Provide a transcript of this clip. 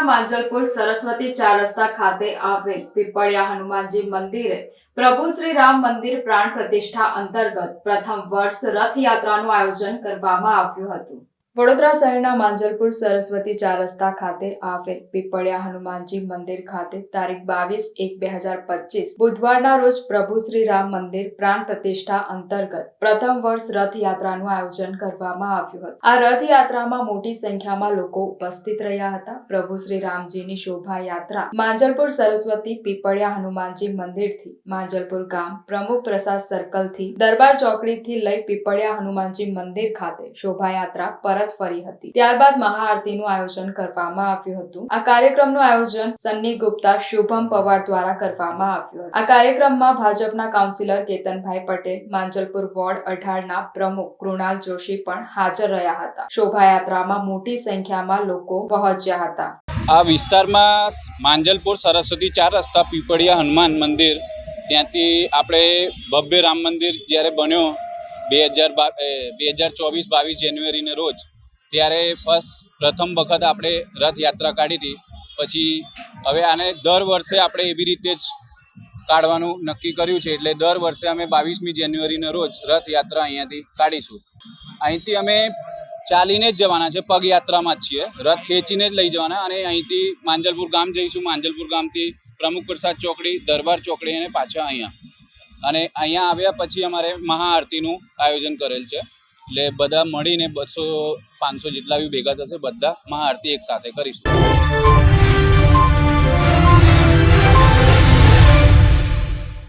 શહેરના માંજલપુર સરસ્વતી ચાર રસ્તા ખાતે આવેલ પીપળિયા હનુમાનજી મંદિરે પ્રભુ શ્રી રામ મંદિર પ્રાણ પ્રતિષ્ઠા અંતર્ગત પ્રથમ વર્ષ રથયાત્રાનું આયોજન કરવામાં આવ્યું હતું. વડોદરા શહેરના માંજલપુર સરસ્વતી ચાર રસ્તા ખાતે આવેલ પીપળિયા હનુમાનજી મંદિર ખાતે તારીખ બાવીસ એક બે હજાર પચીસ બુધવારના રોજ પ્રભુ શ્રી રામ મંદિર પ્રાણ પ્રતિષ્ઠા અંતર્ગત પ્રથમ વર્ષ રથયાત્રાનું આયોજન કરવામાં આવ્યું હતું. આ રથયાત્રામાં મોટી સંખ્યામાં લોકો ઉપસ્થિત રહ્યા હતા. પ્રભુ શ્રી રામજીની શોભાયાત્રા માંજલપુર સરસ્વતી પીપળિયા હનુમાનજી મંદિરથી માંજલપુર ગામ પ્રમુખ પ્રસાદ સર્કલથી દરબાર ચોકડીથી લઈ પીપળિયા હનુમાનજી મંદિર ખાતે શોભાયાત્રા પરત ફરી હતી. ત્યારબાદ મહાઆરતીનું આયોજન કરવામાં આવ્યું હતું. આ કાર્યક્રમનું આયોજન સન્ની ગુપ્તા શુભમ પવાર દ્વારા કરવામાં આવ્યું હતું. આ કાર્યક્રમમાં ભાજપના કાઉન્સિલર કેતનભાઈ પટેલ, માંજલપુર વોર્ડ અઢારના પ્રમુખ કૃણાલ જોશી પણ હાજર રહ્યા હતા. શોભાયાત્રામાં મોટી સંખ્યામાં લોકો પહોંચ્યા હતા. આ વિસ્તારમાં માંજલપુર સરસ્વતી ચાર રસ્તા પીપળિયા હનુમાન મંદિર, ત્યાંથી આપણે ભવ્ય રામ મંદિર જ્યારે બન્યો બે હજાર બે હજાર ચોવીસ બાવીસ જાન્યુઆરીને રોજ ત્યારે ફર્સ્ટ પ્રથમ વખત આપણે રથયાત્રા કાઢી હતી. પછી હવે આને દર વર્ષે આપણે એવી રીતે જ કાઢવાનું નક્કી કર્યું છે. એટલે દર વર્ષે અમે બાવીસમી જાન્યુઆરીના રોજ રથયાત્રા અહીંયાથી કાઢીશું. અહીંથી અમે ચાલીને જ જવાના છે. પગયાત્રામાં જ છીએ. રથ ખેંચીને જ લઈ જવાના અને અહીંથી માંજલપુર ગામ જઈશું. માંજલપુર ગામથી પ્રમુખ પ્રસાદ ચોકડી, દરબાર ચોકડી અને પાછા અહીંયા. અને અહીંયા આવ્યા પછી અમારે મહાઆરતીનું આયોજન કરેલ છે. એટલે બધા મળીને બસો પાંચસો જેટલા બી ભેગા થશે બધા મહાઆરતી એક સાથે કરીશું.